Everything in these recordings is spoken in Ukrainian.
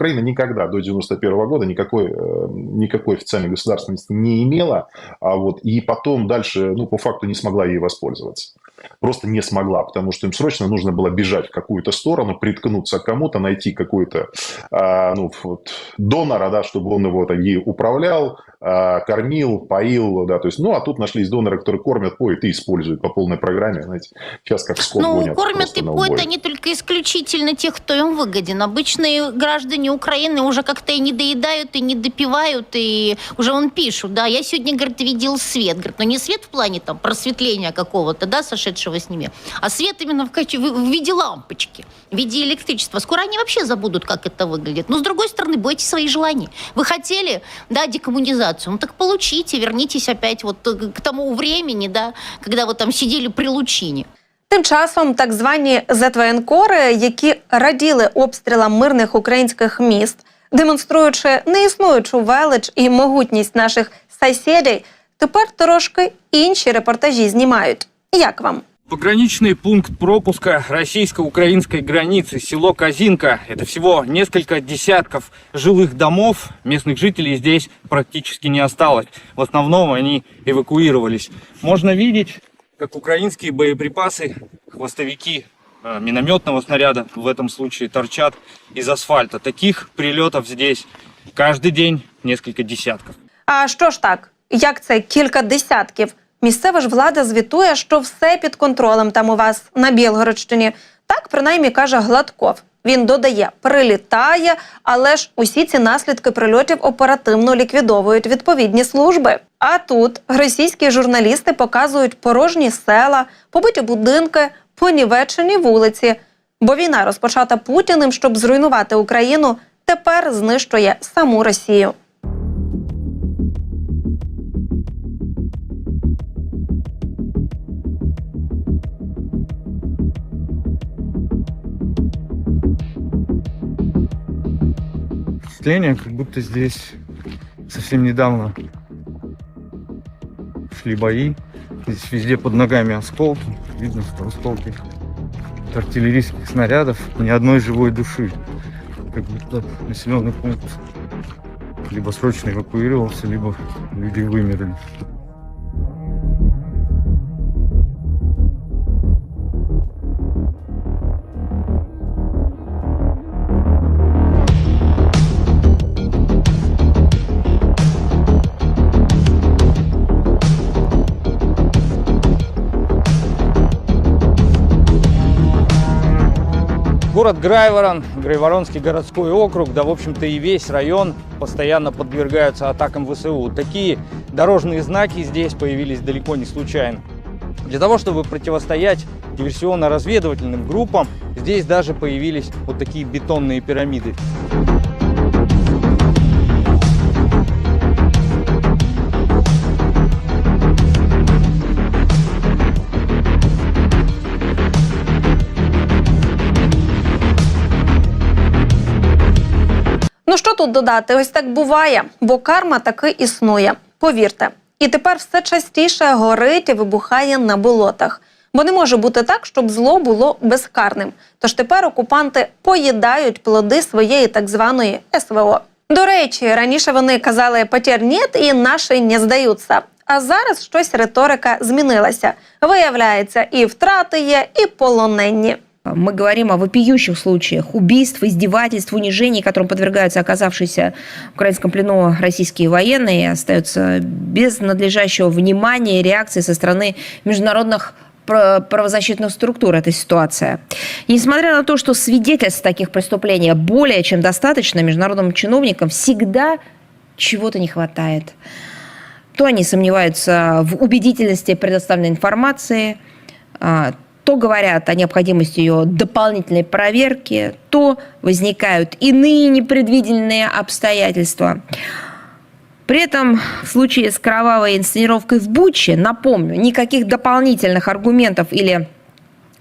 Украина никогда до 91 года никакой, э, никакой официальной государственности не имела, а вот, и потом дальше, ну, по факту не смогла ей воспользоваться. Просто не смогла, потому что им срочно нужно было бежать в какую-то сторону, приткнуться к кому-то, найти какой-то а, ну, вот, донора, да, чтобы он его ей управлял, а, кормил, поил, да, то есть, ну, а тут нашлись доноры, которые кормят, поют и используют по полной программе, знаете, сейчас как скот Ну, гонят кормят и поют они только исключительно тех, кто им выгоден. Обычные граждане Украины уже как-то и не доедают, и не допивают, и уже он пишут, да, я сегодня, говорит, видел свет. Говорит, но не свет в плане там просветления какого-то, да, сошедшего с ними, а свет именно в, каче- в в виде лампочки, в виде электричества. Скоро они вообще забудут, как это выглядит. Но, с другой стороны, бойтесь своих желаний. Вы хотели, да, декоммунизацию, ну так получите, вернитесь опять вот э, к тому времени, да, когда вы там сидели при лучине. Тим часом так звані ЗВНКори, які раділи обстрілам мирних українських міст, демонструючи неіснуючу велич і могутність наших сусідів, тепер трошки інші репортажі знімають. Як вам? Пограничный пункт пропуска российско-украинской границы, село Казинка. Это всего несколько десятков жилых домов. Местных жителей здесь практически не осталось. В основном они эвакуировались. Можно видеть, как украинские боеприпасы, хвостовики э, минометного снаряда в этом случае торчат из асфальта. Таких прилетов здесь каждый день несколько десятков. А що ж так? Як це кілька десятків? Місцева ж влада звітує, що все під контролем там у вас на Білгородщині. Так принаймні каже Гладков. Він додає, прилітає, але ж усі ці наслідки прильотів оперативно ліквідовують відповідні служби. А тут російські журналісти показують порожні села, побиті будинки, понівечені вулиці. Бо війна, розпочата Путіним, щоб зруйнувати Україну, тепер знищує саму Росію. Впечатление, как будто здесь совсем недавно шли бои. Здесь везде под ногами осколки. Видно, что осколки от артиллерийских снарядов. Ни одной живой души. Как будто населенный пункт либо срочно эвакуировался, либо люди вымерли. Город Грайворон, Грайворонский городской округ, да, в общем-то, и весь район постоянно подвергаются атакам ВСУ. Такие дорожные знаки здесь появились далеко не случайно. Для того, чтобы противостоять диверсионно-разведывательным группам, здесь даже появились вот такие бетонные пирамиды. Тут додати? Ось так буває, бо карма таки існує. Повірте. І тепер все частіше горить і вибухає на болотах. Бо не може бути так, щоб зло було безкарним. Тож тепер окупанти поїдають плоди своєї так званої СВО. До речі, раніше вони казали «потєр нет» і наші не здаються. А зараз щось риторика змінилася. Виявляється, і втрати є, і полоненні. Мы говорим о вопиющих случаях убийств, издевательств, унижений, которым подвергаются оказавшиеся в украинском плену российские военные, остаются без надлежащего внимания и реакции со стороны международных пра- правозащитных структур эта ситуация. И несмотря на то, что свидетельств таких преступлений более чем достаточно, международным чиновникам всегда чего-то не хватает. То они сомневаются в убедительности предоставленной информации, а, то говорят о необходимости ее дополнительной проверки, то возникают иные непредвиденные обстоятельства. При этом в случае с кровавой инсценировкой в Буче, напомню, никаких дополнительных аргументов или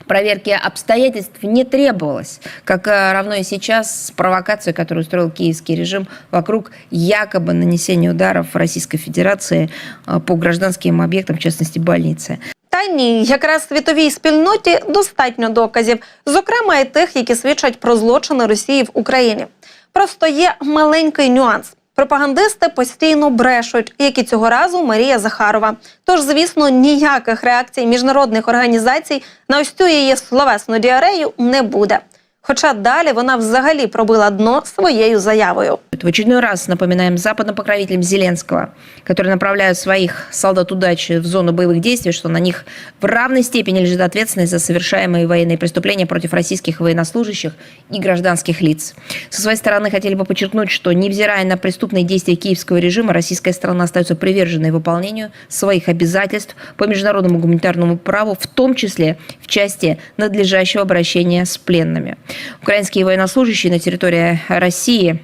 проверки обстоятельств не требовалось, как э, равно и сейчас с провокацией, которую устроил киевский режим вокруг якобы нанесения ударов Российской Федерации э, по гражданским объектам, в частности больнице. Та ні, якраз світовій спільноті достатньо доказів, зокрема і тих, які свідчать про злочини Росії в Україні. Просто є маленький нюанс. Пропагандисти постійно брешуть, як і цього разу Марія Захарова. Тож, звісно, ніяких реакцій міжнародних організацій на ось цю її словесну діарею не буде. Хоча далі вона взагалі пробила дно своєю заявою. В очередной раз напоминаем западным покровителям Зеленского, которые направляют своих солдат удачи в зону боевых действий, что на них в равной степени лежит ответственность за совершаемые военные преступления против российских военнослужащих и гражданских лиц. Со своей стороны хотели бы подчеркнуть, что невзирая на преступные действия киевского режима, российская сторона остается приверженной выполнению своих обязательств по международному гуманитарному праву, в том числе в части надлежащего обращения с пленными. Украинские военнослужащие на территории России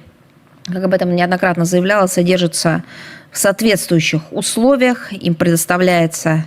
как об этом неоднократно заявлялось, содержатся в соответствующих условиях. Им предоставляется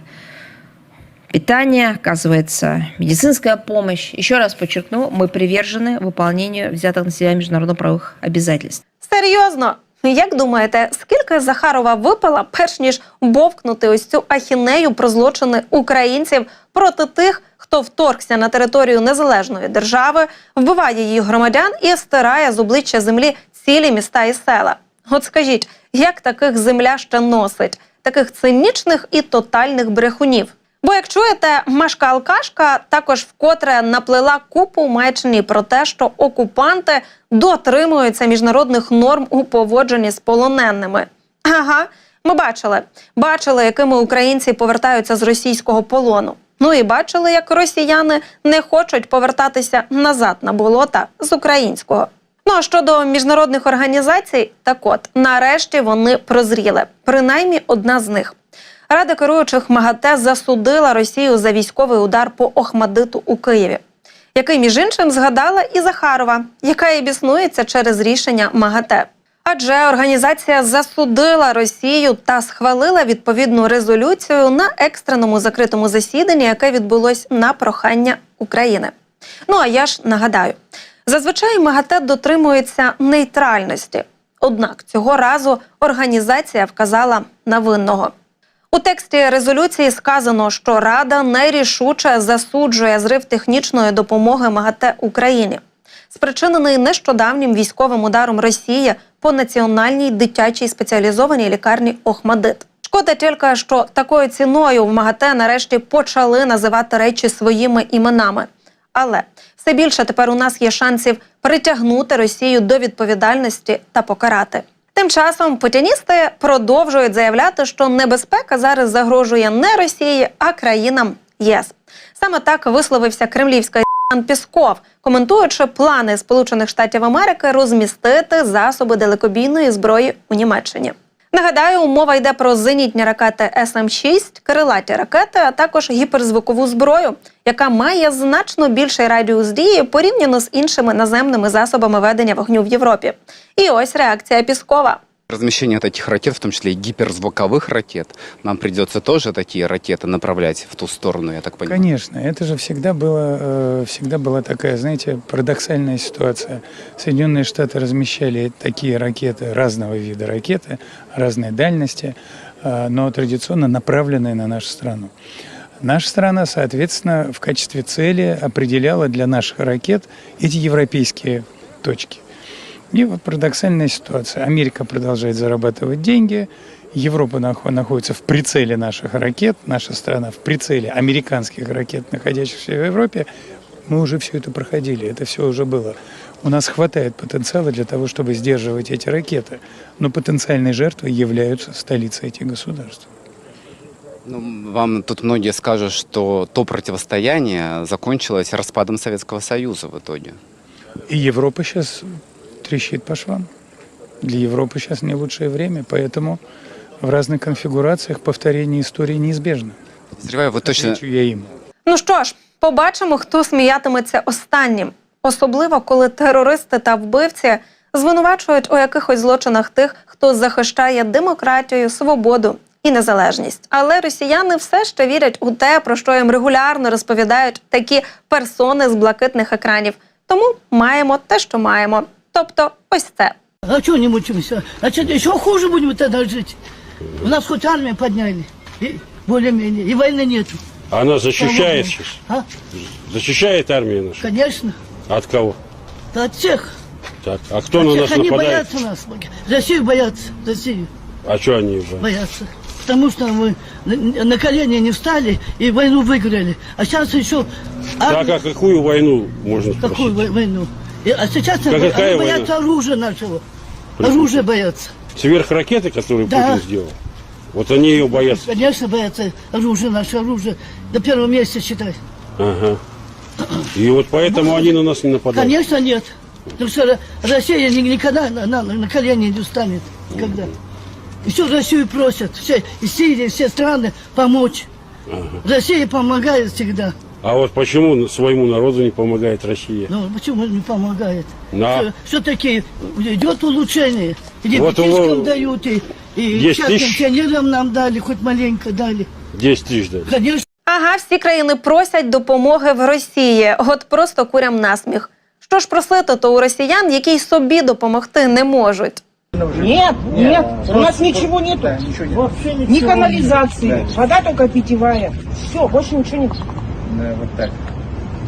питание, оказывается медицинская помощь. Еще раз подчеркну, мы привержены выполнению взятых на себя международно-правовых обязательств. Серйозно, як думаєте, скільки Захарова випила, перш ніж бовкнути ось цю ахінею про злочини українців проти тих, хто вторгся на територію незалежної держави, вбиває її громадян і стирає з обличчя землі цілі міста і села? От скажіть, як таких земля ще носить, таких цинічних і тотальних брехунів? Бо як чуєте, Машка Алкашка також вкотре наплела купу маячні про те, що окупанти дотримуються міжнародних норм у поводженні з полоненими. Ага, ми бачили, бачили, якими українці повертаються з російського полону. Ну і бачили, як росіяни не хочуть повертатися назад на болота з українського. Ну а щодо міжнародних організацій, так от нарешті вони прозріли. Принаймні одна з них. Рада керуючих МАГАТЕ засудила Росію за військовий удар по Охмадиту у Києві, який між іншим згадала і Захарова, яка і біснується через рішення МАГАТЕ. Адже організація засудила Росію та схвалила відповідну резолюцію на екстреному закритому засіданні, яке відбулось на прохання України. Ну а я ж нагадаю, зазвичай МАГАТЕ дотримується нейтральності. Однак цього разу організація вказала на винного. У тексті резолюції сказано, що Рада найрішуче засуджує зрив технічної допомоги МАГАТЕ Україні, спричинений нещодавнім військовим ударом Росії по національній дитячій спеціалізованій лікарні Охмадит. Шкода тільки, що такою ціною в МАГАТЕ нарешті почали називати речі своїми іменами. Але все більше тепер у нас є шансів притягнути Росію до відповідальності та покарати. Тим часом путіністи продовжують заявляти, що небезпека зараз загрожує не Росії, а країнам ЄС. Саме так висловився кремлівська Ан Пісков, коментуючи плани Сполучених Штатів Америки розмістити засоби далекобійної зброї у Німеччині. Нагадаю, мова йде про зенітні ракети СМ-6, крилаті ракети, а також гіперзвукову зброю, яка має значно більший радіус дії порівняно з іншими наземними засобами ведення вогню в Європі. І ось реакція Піскова. Размещение вот этих ракет, в том числе и гиперзвуковых ракет, нам придется тоже такие ракеты направлять в ту сторону, я так понимаю. Конечно, это же всегда было, э, всегда была такая, знаете, парадоксальная ситуация. Соединенные Штаты размещали такие ракеты, разного вида ракеты, разной дальности, э, но традиционно направленные на нашу страну. Наша страна, соответственно, в качестве цели определяла для наших ракет эти европейские точки. И вот парадоксальная ситуация. Америка продолжает зарабатывать деньги, Европа нах- находится в прицеле наших ракет, наша страна в прицеле американских ракет, находящихся в Европе. Мы уже все это проходили, это все уже было. У нас хватает потенциала для того, чтобы сдерживать эти ракеты. Но потенциальной жертвой являются столицы этих государств. Ну, вам тут многие скажут, что то противостояние закончилось распадом Советского Союза в итоге. И Европа сейчас трещит по швам. Для Европы сейчас не лучшее время, поэтому в разных конфигурациях повторение истории неизбежно. Подозреваю, вы точно... Отвечу я им. Ну що ж, побачимо, хто сміятиметься останнім, особливо коли терористи та вбивці звинувачують у якихось злочинах тих, хто захищає демократію, свободу і незалежність. Але росіяни все ще вірять у те, про що їм регулярно розповідають такі персони з блакитних екранів. Тому маємо те, що маємо. Тобто, ось це. А чего не мучимся? Значит, еще хуже будем тогда жить. У нас хоть армию подняли, и более-менее, и войны нету. Она защищает Слава сейчас? Богу. А? Защищает армию нашу? Конечно. От кого? Да от всех. Так, а кто на нас Они нападает? боятся нас. Россию боятся. Россию А что они? боятся? боятся. Потому что мы на, на колени не встали и войну выиграли. А сейчас еще... Так, армия- а какую войну можно спросить? Какую вой- войну? И- а сейчас они какая боятся война? оружия нашего. Оружие боятся. Сверхракеты, которые Да. Путин сделал? Вот они ее боятся. Конечно, боятся оружие, наше оружие. На первом месте считай. Ага. И вот поэтому они на нас не нападают. Конечно, нет. Потому что Ро- Россия ни- никогда на, на- на колени не встанет. Никогда. И все Россию просят. Все, и Сирия, все страны помочь. Россия помогает всегда. А вот почему своему народу не помогает Россия? Ну, почему не помогает? На. Все-таки идет улучшение. И Вот детишкам его- дают, и, и 10 частным тысяч? пионерам нам дали, хоть маленько дали. 10 тысяч дали. Конечно. Ага, всі країни просять допомоги в Росії. От просто курям насміх. Що ж просити, то у росіян, які й собі допомогти не можуть. Нет, нет, у нас ничего нету. Вообще Ни канализации, вода только питьевая. Все, больше ничего нет. Да, вот так.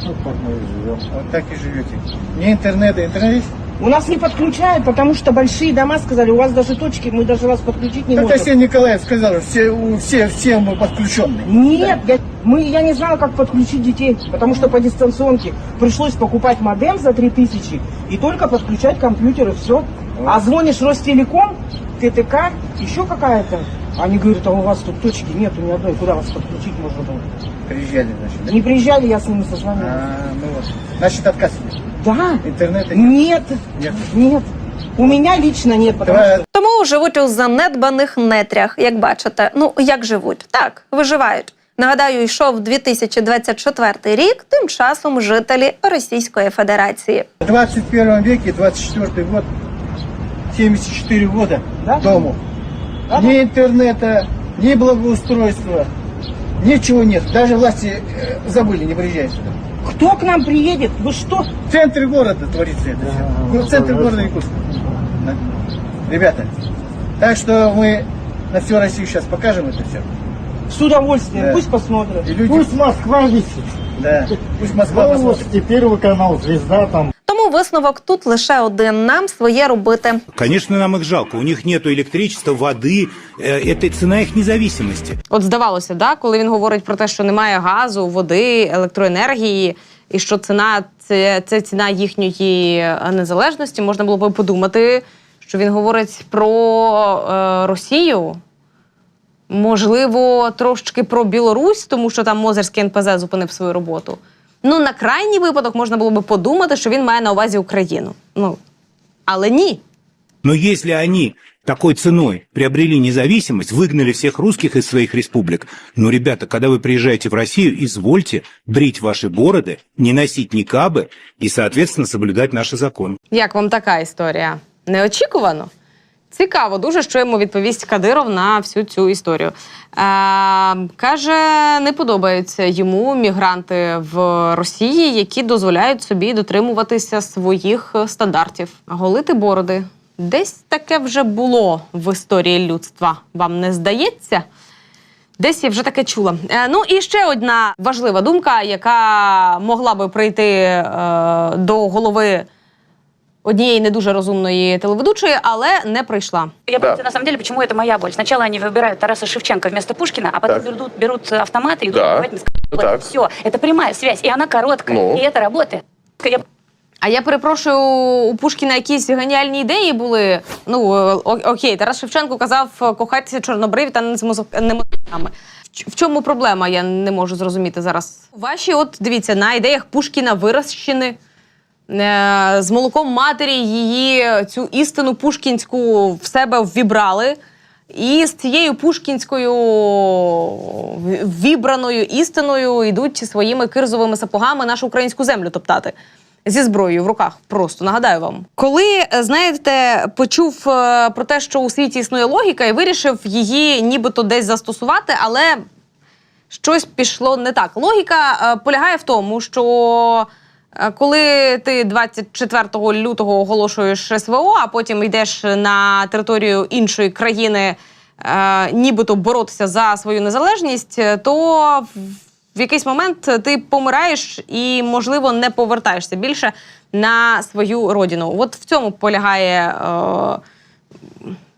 Вот так мы и живем. Вот так и живете. Не интернета, интернет есть? У нас не подключают, потому что большие дома сказали, у вас даже точки, мы даже вас подключить не Так можем. Арсений Николаев сказал, все, у- все, все мы подключенные. Нет, я, мы, я не знала, как подключить детей, потому что по дистанционке пришлось покупать модем за 3000 и только подключать компьютеры, все. А звонишь Ростелеком, ТТК, еще какая-то. Они говорят, а у вас тут точки нету ни одной, куда вас подключить можно было? Приезжали, значит. да? Не приезжали, я с ними созвонилась. А, ну вот. Значит, отказывали. Да, Интернета нет. нет, Нет. нет. У меня лично нет, потому Давай что... Тому живуть у занедбаних нетрях, як бачите. Ну як живуть? Так, виживають. Нагадаю, йшов 2024 рік, тим часом жителі Російської Федерації. В 21 веке, 24 год, 74 года Да? дому. Да? Ни интернета, ни благоустройства, ничего нет. Даже власти э, забыли, не приезжают сюда. Кто к нам приедет? Вы что? В центре города творится это все. Ну, в центре города Якутска. Да. Ребята, так что мы на всю Россию сейчас покажем это все. С удовольствием, Да. пусть посмотрят. И люди... Пусть Москва висит. Да, пусть Москва посмотрит. Голос, и Первый канал, Звезда там. Тому висновок тут лише один: нам своє робити. Конечно, нам их жалко. У них нет электричества, воды. Э, Это цена их независимости. От здавалося, да, коли він говорить про те, що немає газу, води, електроенергії, і що ціна це, це ціна їхньої е, незалежності, можна було би подумати, що він говорить про е, Росію. Можливо, трошки про Білорусь, тому що там Мозерський НПЗ зупинив свою роботу. Ну, на крайній випадок можна було би подумати, що він має на увазі Україну. Ну, але ні. Но если они такой ценой приобрели независимость, выгнали всех русских из своих республик, ну, ребята, когда вы приезжаете в Россию, извольте брить ваши бороды, не носить никабы и, соответственно, соблюдать наши законы. Як вам така історія? Неочікувано? Цікаво дуже, що йому відповість Кадиров на всю цю історію. Е, каже, не подобаються йому мігранти в Росії, які дозволяють собі дотримуватися своїх стандартів. Голити бороди. Десь таке вже було в історії людства. Вам не здається? Десь я вже таке чула. Е, ну і ще одна важлива думка, яка могла би прийти е, до голови однієї не дуже розумної телеведучої, але не прийшла. Я помню, на самом деле, почему это моя боль. Сначала они выбирают Тараса Шевченко вместо Пушкина, а потом берут, берут автоматы и идут убивать москалей. Все, это прямая связь, и она короткая, и это работает. Я А я перепрошую, у Пушкіна якісь геніальні ідеї були. Ну е, о- окей, Тарас Шевченко казав е, кохайтеся чорнобриві та не з музик- не музиками. В ч- В чому проблема? Я не можу зрозуміти зараз. Ваші, от дивіться, на ідеях Пушкіна вирощені. е, З молоком матері її цю істину пушкінську в себе ввібрали. І з цією пушкінською вібраною істиною йдуть своїми кирзовими сапогами нашу українську землю топтати. Зі зброєю в руках, просто нагадаю вам. Коли е, знаєте, почув е, про те, що у світі існує логіка, і вирішив її нібито десь застосувати, але щось пішло не так. Логіка полягає в тому, що коли ти 24 лютого оголошуєш СВО, а потім йдеш на територію іншої країни, е, нібито боротися за свою незалежність, е, то в якийсь момент ти помираєш і, можливо, не повертаєшся більше на свою родину. От в цьому полягає е,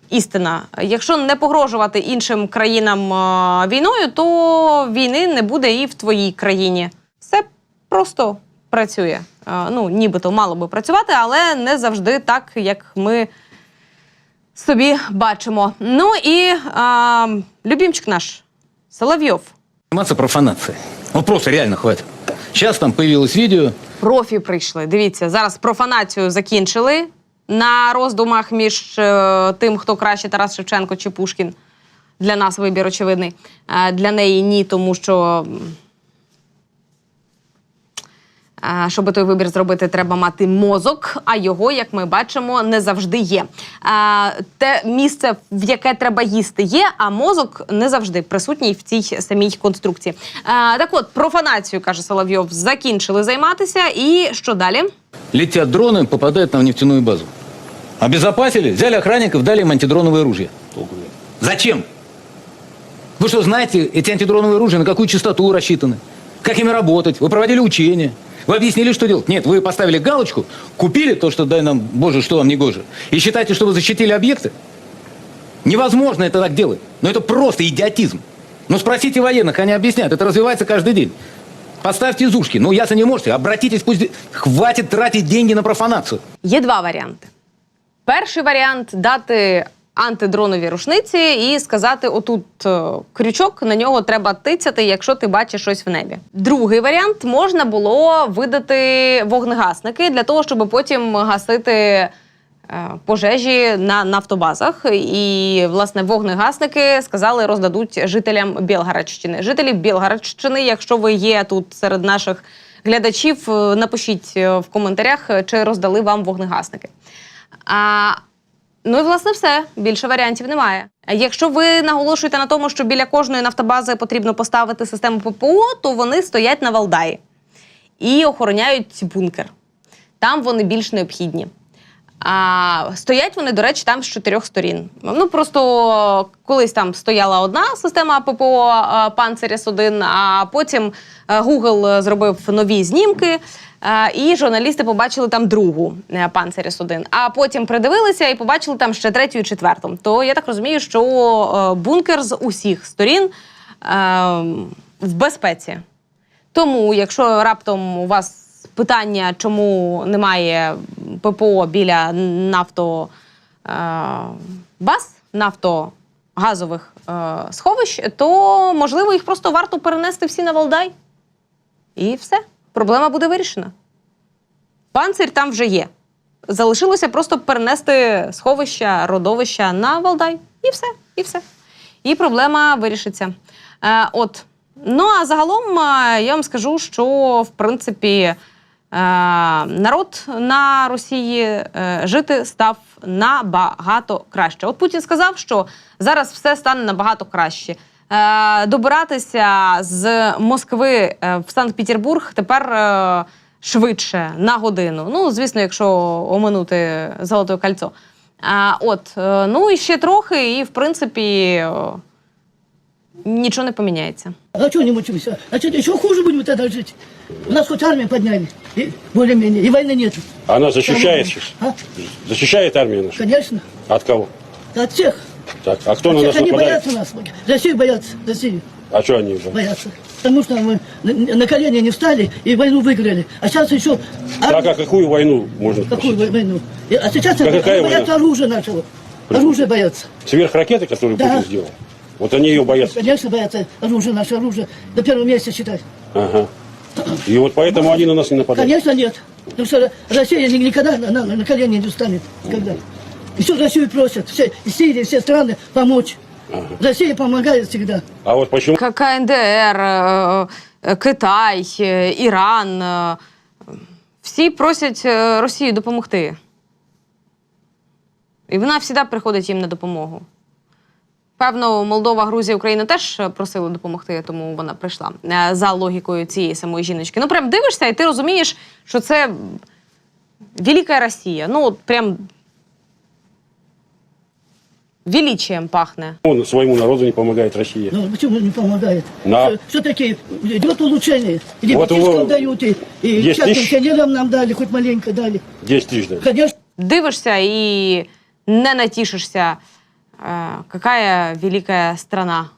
істина. Якщо не погрожувати іншим країнам е, війною, то війни не буде і в твоїй країні. Все просто працює. Е, ну, нібито мало би працювати, але не завжди так, як ми собі бачимо. Ну і е, любімчик наш Соловйов. Заниматься профанацией. Вот просто реально хватит. Сейчас там появилось видео, Профі прийшли. Дивіться, зараз профанацію закінчили на роздумах між е, тим, хто краще Тарас Шевченко чи Пушкін. Для нас вибір очевидний. Е, для неї ні, тому що. м, е, Щоб той вибір зробити, треба мати мозок, а його, як ми бачимо, не завжди є. Е, Те місце, в яке треба їсти, є, а мозок не завжди присутній в цій самій конструкції. Е, Так от, профанацію, каже Соловйов, закінчили займатися. І що далі? летят дроны, попадают на нефтяную базу. Обезопасили, взяли охранников, дали им антидроновое оружие. Зачем? Вы что, знаете, эти антидроновые оружия на какую частоту рассчитаны? Как ими работать? Вы проводили учения? Вы объяснили, что делать? Нет, вы поставили галочку, купили то, что дай нам, Боже, что вам не гоже, и считаете, что вы защитили объекты? Невозможно это так делать. Но это просто идиотизм. Ну, спросите военных, они объясняют. Это развивается каждый день. Поставьте из ушки. Ну, ясно не можете. Обратитесь, пусть... Хватит тратить деньги на профанацию. Є два варіанти. Перший варіант дати антидронові рушниці і сказати: отут е, крючок, на нього треба тицяти, якщо ти бачиш щось в небі. Другий варіант можна було видати вогнегасники для того, щоб потім гасити. е, Пожежі на нафтобазах, і власне вогнегасники сказали, роздадуть жителям Білгородщини. Жителі Білгородщини, якщо ви є тут серед наших глядачів, е, напишіть в коментарях, чи роздали вам вогнегасники. А, ну і власне все. Більше варіантів немає. Якщо ви наголошуєте на тому, що біля кожної нафтобази потрібно поставити систему ППО, то вони стоять на Валдаї і охороняють бункер. Там вони більш необхідні. А стоять вони, до речі, там з чотирьох сторін. Ну просто колись там стояла одна система ППО е, Панциряс 1 а потім е, Google зробив нові знімки. І журналісти побачили там другу е, Панциряс 1 А потім придивилися і побачили там ще третю і четверту. То я так розумію, що е, бункер з усіх сторін е, в безпеці. Тому, якщо раптом у вас питання, чому немає ППО біля нафто е, баз, нафтогазових сховищ, то можливо їх просто варто перенести всі на Валдай. І все. Проблема буде вирішена. Панцир там вже є. Залишилося просто перенести сховища, родовища на Валдай. І все, і все. І проблема вирішиться. Е, от. Ну а загалом е, я вам скажу, що в принципі е, народ на Росії е, жити став набагато краще. От Путін сказав, що зараз все стане набагато краще. Е, Добиратися з Москви е, в Санкт-Петербург тепер е, швидше на годину. Ну, звісно, якщо оминути Золоте кольцо. А, от, ну і ще трохи, і в принципі нічого не поміняється. А что не мучимся? А что, еще хуже будем тогда жить? У нас хоть армию подняли, и более-менее, и войны нет. Она защищает сейчас. А? Защищает армия наша. Конечно. От кого? От всех. Так, а кто на нас Они нападает? боятся нас. Россию боятся. Россию А что они уже? боятся. Потому что мы на, на колени не встали и войну выиграли. А сейчас еще... Так, а какую войну можно Какую спросить? войну? И- А сейчас они какая боятся война? оружия нашего. Оружие боятся. Сверхракеты, которые Да. Путин сделал? Вот они ее боятся. Конечно, боятся оружие, наше оружие. До первого места считать. Ага. И вот поэтому они на нас не нападают. Конечно, нет. Потому что Россия ни- никогда на, на- на колени не встанет. Никогда. И всю Россию просят, все, и Сирия, все страны помочь. Россия помогает всегда. А вот почему К- КНДР, е, е, Китай, е, Іран. е, Всі просять е, Росію допомогти. І вона завжди приходить їм на допомогу. Певно, Молдова, Грузія, Україна теж просили допомогти, тому вона прийшла е, за логікою цієї самої жіночки. Ну, прям дивишся, і ти розумієш, що це велика Росія. Ну, от прям величием пахне. Он своему народу не помогает Россия. Ну, почему не помогает? На. Все-таки идет улучшение. И Вот вот его- дают, и, и Есть частным тысяч- пенсионерам нам дали, хоть маленько дали. 10 тысяч дали. Конечно, Дивишся і не натішишся. Е, какая велика страна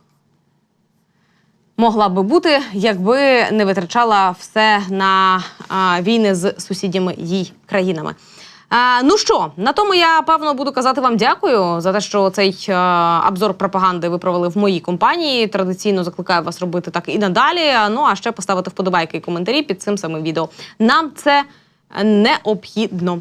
могла би бути, якби не витрачала все на а, війни з сусідніми їй країнами. А, ну що, на тому я певно буду казати вам дякую за те, що цей е, обзор пропаганди ви провели в моїй компанії. Традиційно закликаю вас робити так і надалі. Ну а ще поставити вподобайки і коментарі під цим самим відео. Нам це необхідно.